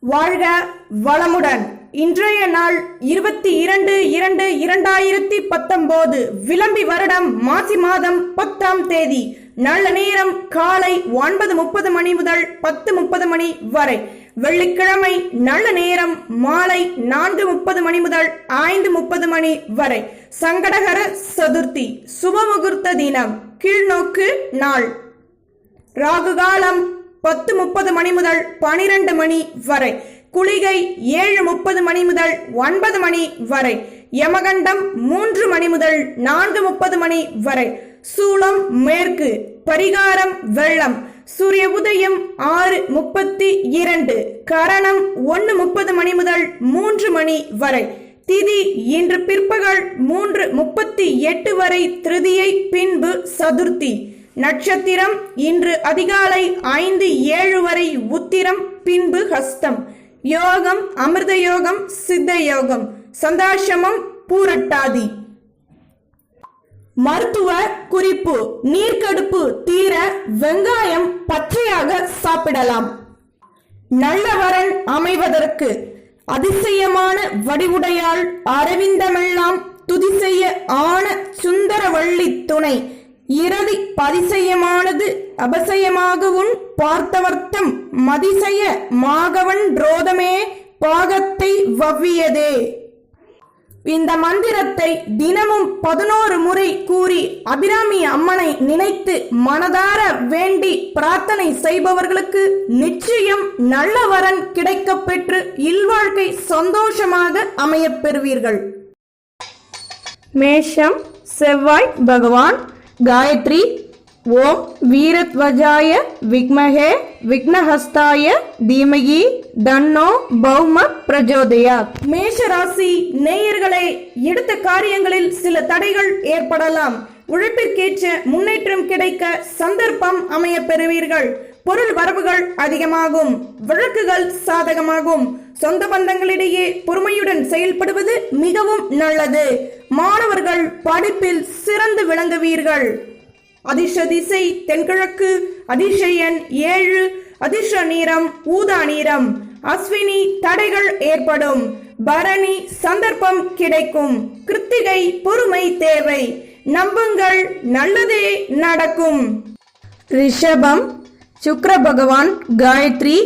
வாழ்க வளமுடன். இன்றைய நாள் இருபத்தி இரண்டு இரண்டு இரண்டாயிரத்தி பத்தொன்பது விளம்பி வருடம் மாசி மாதம் பத்தாம் தேதி. நல்ல நேரம் காலை ஒன்பது முப்பது மணி முதல் பத்து முப்பது மணி வரை. வெள்ளிக்கிழமை நல்ல நேரம் மாலை நான்கு முப்பது மணி முதல் ஐந்து முப்பது மணி வரை. சங்கடகர சதுர்த்தி சுபமுகூர்த்த தினம் கீழ்நோக்கு நாள். ராகுகாலம் பத்து முப்பது மணி முதல் பனிரெண்டு மணி வரை. குளிகை ஏழு முப்பது மணி முதல் ஒன்பது மணி வரை. யமகண்டம் மூன்று மணி முதல் நான்கு முப்பது மணி வரை. சூளம் மேற்கு. பரிகாரம் வெள்ளம். சூரிய உதயம் ஆறு முப்பத்தி இரண்டு. கரணம் ஒன்று முப்பது மணி முதல் மூன்று மணி வரை. திதி இன்று பிற்பகல் மூன்று முப்பத்தி எட்டு வரை. திருதியை பின்பு சதுர்த்தி. நட்சத்திரம் இன்று அதிகாலை ஐந்து ஏழு வரை உத்திரம் பின்பு ஹஸ்தம். யோகம் அமிர்த யோகம் சித்த யோகம். சந்தாசமம் பூரட்டாதி. மருத்துவ குறிப்பு. நீர்க்கடுப்பு தீர வெங்காயம் பச்சையாக சாப்பிடலாம். நல்லவரன் அமைவதற்கு அதிசயமான வடிவுடையாள் அரவிந்தமெல்லாம் துதி செய்ய ஆன சுந்தரவள்ளி துணை. இறுதி பதிசயமானது அபசயமாகவும் பார்த்தவர்த்தம் மதிசய மாகவன் ரோதமே பாகத்தை வவ்வியதே. இந்த மந்திரத்தை தினமும் பதினோரு முறை கூறி அபிராமி அம்மனை நினைத்து மனதார வேண்டி பிரார்த்தனை செய்பவர்களுக்கு நிச்சயம் நல்ல வரன் கிடைக்கப் பெற்று இல்வாழ்க்கை சந்தோஷமாக அமையப் பெறுவீர்கள். மேஷம் செவ்வாய் பகவான் காயத்ரி ஓம் வீரத்வஜாய விக்மஹே விக்னஹஸ்தாய தீமகி தன்னோ பௌம பிரஜோதயா மேஷ ராசி நேயர்களே எடுத்த காரியங்களில் சில தடைகள் ஏற்படலாம். உழைப்பிற்கேற்ற முன்னேற்றம் கிடைக்க சந்தர்ப்பம் அமைய பெறுவீர்கள். பொருள் வரவுகள் அதிகமாகும். வழக்குகள் சாதகமாகும். சொந்த பந்தங்களிடையே பொறுமையுடன் செயல்படுவது மிகவும் நல்லது. மாணவர்கள் படிப்பில் சிறந்து விளங்குவீர்கள். அதிர்ஷ திசை தென்கிழக்கு அதிர்ஷயன் ஏழு அதிர்ஷ நீரம் ஊதா நீரம் அஸ்வினி தடைகள் ஏற்படும் பரணி சந்தர்ப்பம் கிடைக்கும் கிருத்திகை பொறுமை தேவை நம்புங்கள் நல்லதே நடக்கும். ரிஷபம் சுக்ர பகவான் காயத்ரி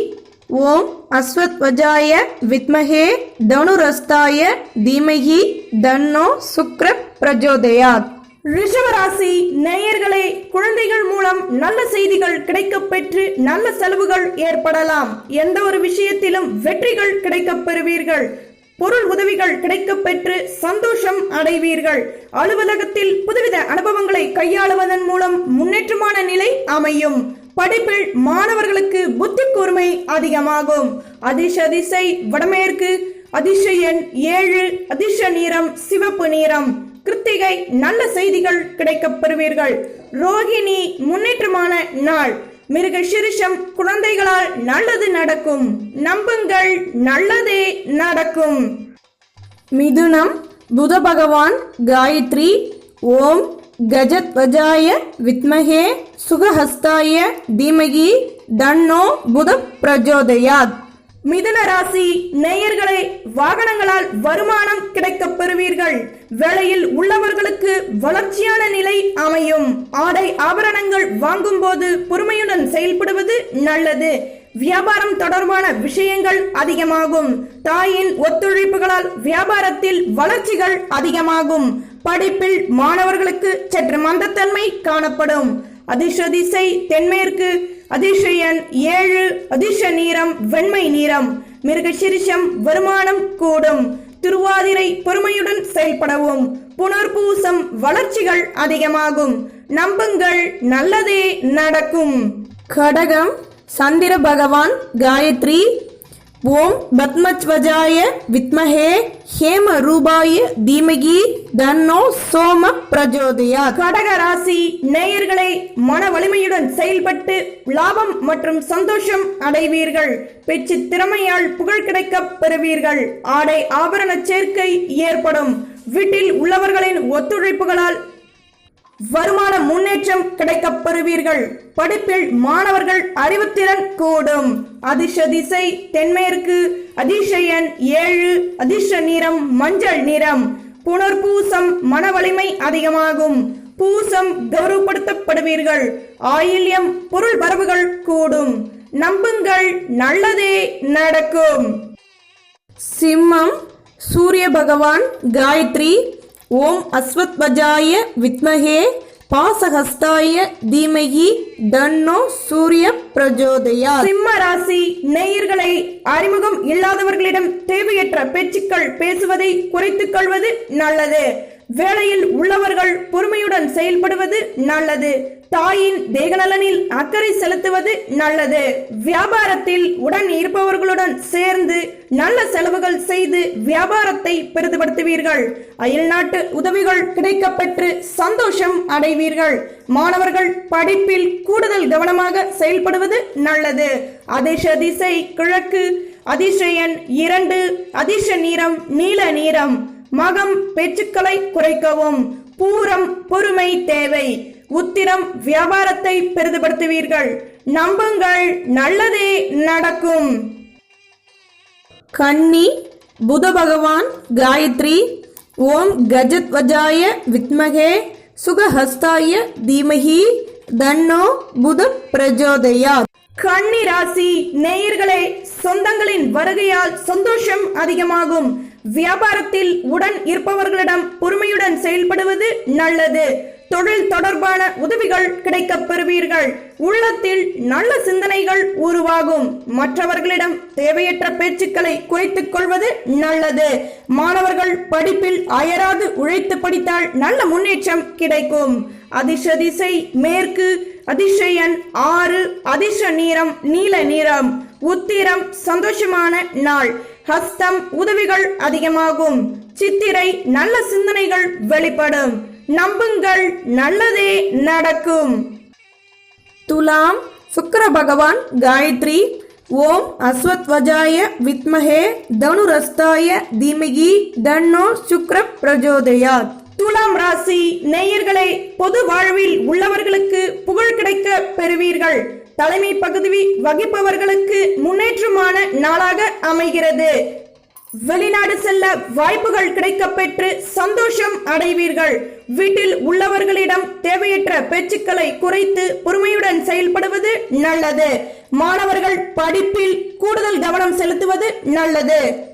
ஓம் அஸ்வத்வஜாய வித்மகே தனுரஸ்தாய தீமகி தன்னோ சுக்ர பிரஜோதயாத். ரிஷபராசி நேயர்களே குழந்தைகள் மூலம் நல்ல செய்திகள் கிடைக்க பெற்று நல்ல செலவுகள் ஏற்படலாம். எந்த ஒரு விஷயத்திலும் வெற்றிகள் கிடைக்க பெறுவீர்கள். பொருள் உதவிகள் கிடைக்க பெற்று சந்தோஷம் அடைவீர்கள். அலுவலகத்தில் புதுவித அனுபவங்களை கையாளுவதன் மூலம் முன்னேற்றமான நிலை அமையும். படிப்பில் மாணவர்களுக்கு புத்தி கூர்மை அதிகமாகும். அதிர்ஷ திசை வடமேற்கு அதிர்ஷ எண் ஏழு அதிர்ஷ நீரம் சிவப்பு நீரம் கிருத்திகை நல்ல செய்திகள் கிடைக்கப் பெறுவீர்கள். ரோகிணி முன்னேற்றமான நாள். மிருக சிறுஷம் குழந்தைகளால் நல்லது நடக்கும். நம்புங்கள் நல்லதே நடக்கும். மிதுனம் புத பகவான் காயத்ரி ஓம் கஜத்வஜாய வித்மகே சுகஹஸ்தாய தீமகி தன்னோ புத பிரஜோதயாத் மிதுன ராசி நேயர்களே வாகனங்களால் வருமானம் கிடைக்க பெறுவீர்கள். வேலையில் உள்ளவர்களுக்கு வளர்ச்சியான நிலை அமையும். ஆடை ஆபரணங்கள் வாங்கும்போது பொறுமையுடன் செயல்படுவது நல்லது. வியாபாரம் தொடர்பான விஷயங்கள் அதிகமாகும். தாயின் ஒத்துழைப்புகளால் வியாபாரத்தில் வளர்ச்சிகள் அதிகமாகும். படிப்பில் மாணவர்களுக்கு சற்று மந்தத்தன்மை காணப்படும். அதிர்ஷ திசை தென்மேற்கு. அதிர்ஷயன் ஏழு அதிர்ஷ நீரம் வெண்மை நீரம். மிருகசிரிஷம் வருமானம் கூடும். திருவாதிரை பொறுமையுடன் செயல்படவும். புனர்பூசம் வளர்ச்சிகள் அதிகமாகும். நம்புங்கள் நல்லதே நடக்கும். கடகம் சந்திர பகவான் காயத்ரி ஓம் பத்மத்வஜாய வித்மஹே ஹேம ரூபாய தீமகி தன்னோ சோம பிரஜோதயா கடக ராசி நேயர்களை மன வலிமையுடன் செயல்பட்டு லாபம் மற்றும் சந்தோஷம் அடைவீர்கள். பேச்சு திறமையால் புகழ் கிடைக்கப் பெறுவீர்கள். ஆடை ஆபரண சேர்க்கை ஏற்படும். வீட்டில் உள்ளவர்களின் ஒத்துழைப்புகளால் வருமான முன்னேற்றம் கிடைக்க பெறுவீர்கள் படிப்பில் மாணவர்கள் அறிவுத்திறன் கூடும். அதிர்ஷ திசை தென்மேற்கு. அதிசயன் ஏழு. அதிர்ஷ நிறம் மஞ்சள் நிறம். புனர்பூசம் மன வலிமை அதிகமாகும். பூசம் கௌரவப்படுத்தப்படுவீர்கள். ஆயில்யம் பொருள் வரவுகள் கூடும். நம்புங்கள் நல்லதே நடக்கும். சிம்மம் சூரிய பகவான் காயத்ரி ஓம் அஸ்வத்வஜாய வித்மகே பாசஹஸ்தாய தீமகி தன்னோ சூரிய பிரஜோதயா. சிம்ம ராசி நேயர்களை அறிமுகம் இல்லாதவர்களிடம் தேவையற்ற பேச்சுக்கள் பேசுவதை குறைத்துக் கொள்வது நல்லது. வேலையில் உள்ளவர்கள் பொறுமையுடன் செயல்படுவது நல்லது. தாயின் தேகநலனில் அக்கறை செலுத்துவது நல்லது. வியாபாரத்தில் உடன் இருப்பவர்களுடன் சேர்ந்து நல்ல செலவுகள் செய்து வியாபாரத்தை பெரிதுபடுத்துவீர்கள். அயல்நாட்டு உதவிகள் கிடைக்கப்பெற்று சந்தோஷம் அடைவீர்கள். மாணவர்கள் படிப்பில் கூடுதல் கவனமாக செயல்படுவது நல்லது. அதிர்ஷ திசை கிழக்கு அதிசயன் இரண்டு அதிர்ஷ நீரம் நீல நீரம் மகம் பேச்சுக்களை குறைக்கவும். பூரம் பொறுமை தேவை. உத்திரம் வியாபாரத்தை பெரிதுபடுத்துவீர்கள். நம்புங்கள் நல்லதே நடக்கும். கன்னி புத பகவான் காயத்ரி ஓம் கஜத்வஜாய வித்மகே சுகஹஸ்தாய தீமகி தன்னோ புத பிரஜோதயா கன்னி ராசி நேயர்களே சொந்தங்களின் வருகையால் சந்தோஷம் அதிகமாகும். வியாபாரத்தில் உடன் இருப்பவர்களிடம் பொறுமையுடன் செயல்படுவது நல்லது. தொழில் தொடர்பான உதவிகள் கிடைக்க பெறுவீர்கள். உள்ளத்தில் நல்ல சிந்தனைகள் உருவாகும். மற்றவர்களிடம் தேவையற்ற பேச்சுக்களை குறைத்துக் கொள்வது நல்லது. மாணவர்கள் படிப்பில் அயராது உழைத்து படித்தால் நல்ல முன்னேற்றம் கிடைக்கும். அதிர்ஷ திசை மேற்கு அதிசயன் ஆறு அதிர்ஷ நீரம் நீல நீரம் உத்திரம் சந்தோஷமான நாள். ஹஸ்தம் உதவிகள் அதிகமாகும். சித்திரை நல்ல சிந்தனைகள் வெளிப்படும். நம்புங்கள் நல்லதே நடக்கும். துலாம் சுக்கர பகவான் காயத்ரி. ஓம் அஸ்வத்வஜாய வித்மஹே தனுரஸ்தாய தீமகி தன்னோ சுக்ர பிரஜோதயாத் துலாம் ராசி நேயர்களே பொது வாழ்வில் உள்ளவர்களுக்கு புகழ் கிடைக்க பெறுவீர்கள். தலைமை பகுதி வகிப்பவர்களுக்கு முன்னேற்றமான நாளாக அமைகிறது. வெளிநாடு செல்ல வாய்ப்புகள் கிடைக்கப்பெற்று சந்தோஷம் அடைவீர்கள். வீட்டில் உள்ளவர்களிடம் தேவையற்ற பேச்சுக்களை குறைத்து பொறுமையுடன் செயல்படுவது நல்லது. மாணவர்கள் படிப்பில் கூடுதல் கவனம் செலுத்துவது நல்லது.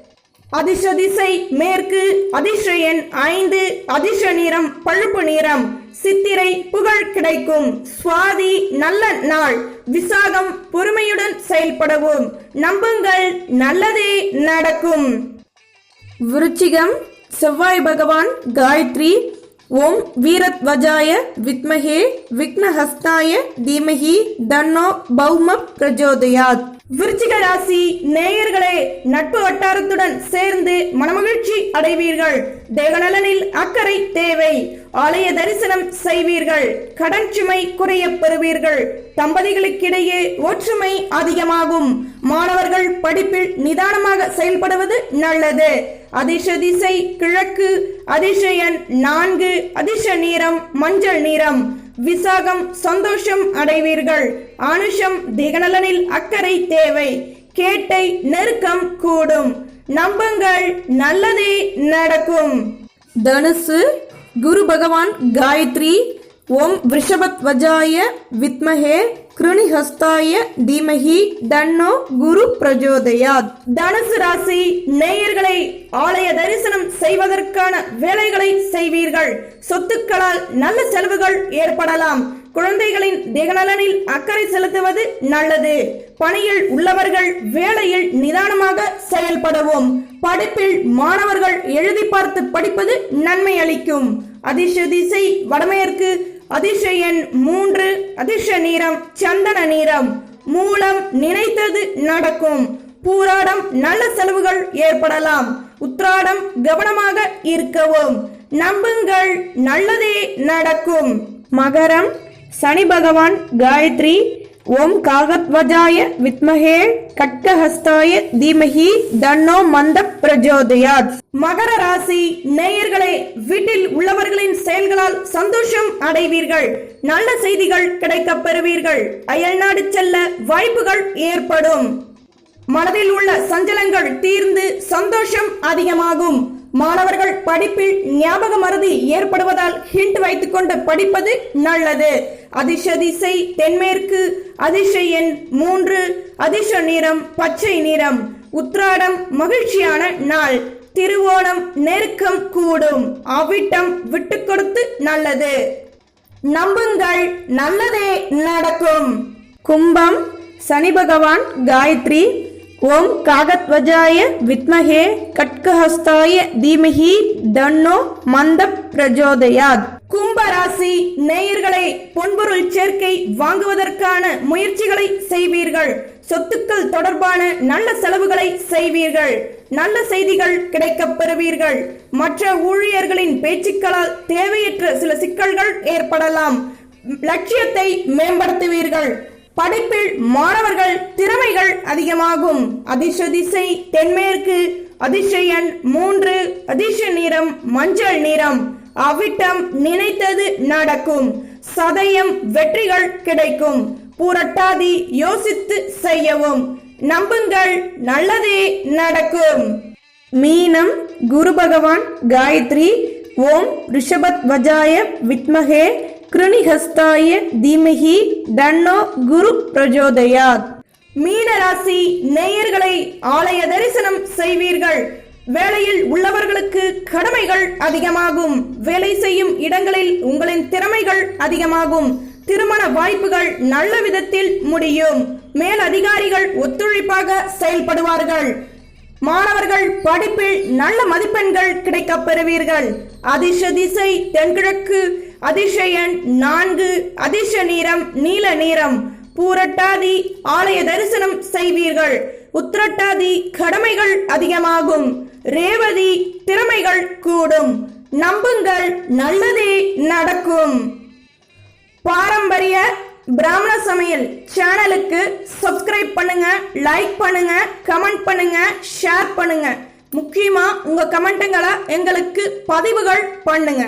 அதிர்ஷ திசை மேற்கு அதிர்ஷ எண் ஐந்து அதிர்ஷ நிறம் பழுப்பு நிறம் சித்திரை புகழ் கிடைக்கும். சுவாதி நல்ல நாள். விசாகம் பொறுமையுடன் செயல்படவும். நம்புங்கள் நல்லதே நடக்கும். விருச்சிகம் செவ்வாய் பகவான் காயத்ரி ஓம் வீரத்வஜாய வித்மஹே விக்னஹஸ்தாய தீமஹி தன்னோ பௌம பிரஜோதயாத் விருச்சிக ராசி நேயர்களே நட்பு வட்டாரத்துடன் சேர்ந்து மனமகிழ்ச்சி அடைவீர்கள். தேவநலனில் அக்கறை தேவை. ஆலய தரிசனம் செய்வீர்கள். கடன் சுமை குறைய பெறுவீர்கள். தம்பதிகளுக்கிடையே ஒற்றுமை அதிகமாகும். மாணவர்கள் படிப்பில் நிதானமாக செயல்படுவது நல்லது. அதிர்ஷ திசை கிழக்கு அதிசயன் நான்கு அதிர்ஷ நீரம் மஞ்சள் நீரம் விசாகம் சந்தோஷம் அடைவீர்கள். அனுஷம் திகநலனில் அக்கறை தேவை. கேட்டை நெருக்கம் கூடும். நம்பங்கள் நல்லதே நடக்கும். தனுசு குரு பகவான் காயத்ரி ஓம் விஷபத்வஜாய வித்மஹே கிருணிஹஸ்தாய தீமஹி தன்னோ குரு பிரஜோதயாத். தனுசு ராசி நேயர்களை ஆலய தரிசனம் செய்வதற்கான வேலைகளை செய்வீர்கள். சொத்துக்களால் நல்ல செலவுகள் ஏற்படலாம். குழந்தைகளின் திகநலனில் அக்கறை செலுத்துவது நல்லது. பணியில் உள்ளவர்கள் வேலையில் நிதானமாக செயல்படவும். படிப்பில் மாணவர்கள் எழுதி பார்த்து படிப்பது நன்மை அளிக்கும். அதிர்ஷ திசை வடமேற்கு அதிர்ஷயன் மூன்று அதிர்ஷ நீரம் சந்தன நீரம். மூலம் நினைத்தது நடக்கும். பூராடம் நல்ல செலவுகள் ஏற்படலாம். உத்ராடம் கவனமாக இருக்கவும். நம்புங்கள் நல்லதே நடக்கும். மகரம் சனி பகவான் காயத்ரி ஓம் காகத்வஜாய வித்மகே கட்கஹஸ்தாய தீமஹி தன்னோ மந்த பிரஜோதயாத். மகர ராசி நேயர்களே வீட்டில் உள்ளவர்களின் செயல்களால் சந்தோஷம் அடைவீர்கள். நல்ல செய்திகள் கிடைக்க பெறுவீர்கள். அயல்நாடு செல்ல வாய்ப்புகள் ஏற்படும். மனதில் உள்ள சஞ்சலங்கள் தீர்ந்து சந்தோஷம் அதிகமாகும். மாணவர்கள் படிப்பில் ஞாபக மறதி ஏற்படுவதால் ஹிண்ட் வைத்துக்கொண்டு படிப்பது நல்லது. அதிர்ஷ திசை தென்மேற்கு அதிர்ஷ எண் மூன்று அதிர்ஷ நிறம் பச்சை நிறம். உத்ராடம் மகிழ்ச்சியான நாள். திருவோணம் நெருக்கம் கூடும். அவிட்டம் விட்டு கொடுத்து நல்லது. நம்புங்கள் நல்லதே நடக்கும். கும்பம் சனி பகவான் காயத்ரி ஓம் காகத்வஜாய வித்மகே கட்கஹஸ்தாய தீமஹி தன்னோ மந்த பிரஜோதயாத். கும்பராசி நேயர்களை பொன்பொருள் சேர்க்கை வாங்குவதற்கான முயற்சிகளை செய்வீர்கள். சொத்துக்கள் தொடர்பான நல்ல செலவுகளை செய்வீர்கள். நல்ல செய்திகள் கிடைக்கப் பெறுவீர்கள். மற்ற ஊழியர்களின் பேச்சுக்களால் தேவையற்ற சில சிக்கல்கள் ஏற்படலாம். லட்சியத்தை மேம்படுத்துவீர்கள். படிப்பில் மாணவர்கள் திறமைகள் அதிகமாகும். அதிர்ஷ திசை தென்மேற்கு அதிசயன் மூன்று அதிர்ஷ நிறம் மஞ்சள் நிறம். அவிட்டம் நினைத்தது நடக்கும். சதயம் வெற்றிகள் கிடைக்கும். பூரட்டாதி யோசித்து செய்யவும். நம்புங்கள் நல்லதே நடக்கும். மீனம் குரு பகவான் காயத்ரி. ஓம் ரிஷபத் வஜாய வித்மகே. கிருணிஹஸ்தாய தீமகி தன்னோ குரு பிரஜோதயாத். மீனராசி நேயர்களை ஆலய தரிசனம் செய்வீர்கள். வேலையில் உள்ளவர்களுக்கு கடமைகள் அதிகமாகும். வேலை செய்யும் இடங்களில் உங்களின் திறமைகள் அதிகமாகும். திருமண வாய்ப்புகள் நல்ல விதத்தில் முடியும். மேல் அதிகாரிகள் ஒத்துழைப்பாக செயல்படுவார்கள். மாணவர்கள் படிப்பில் நல்ல மதிப்பெண்கள் கிடைக்கப் பெறுவீர்கள் அதிர்ஷ திசை தென்கிழக்கு அதிசயன் நான்கு அதிர்ஷ நிறம் நீல நிறம் பூரட்டாதி ஆலய தரிசனம் செய்வீர்கள். உத்திரட்டாதி கடமைகள் அதிகமாகும். ரேவதி திறமைகள் கூடும். நம்புங்கள் நல்லதே நடக்கும். பாரம்பரிய பிராமண சமையல் சேனலுக்கு சப்ஸ்கிரைப் பண்ணுங்க லைக் பண்ணுங்க கமெண்ட் பண்ணுங்க ஷேர் பண்ணுங்க. முக்கியமா உங்க கமெண்ட்டுங்களை எங்களுக்கு பதிவுகள் பண்ணுங்க.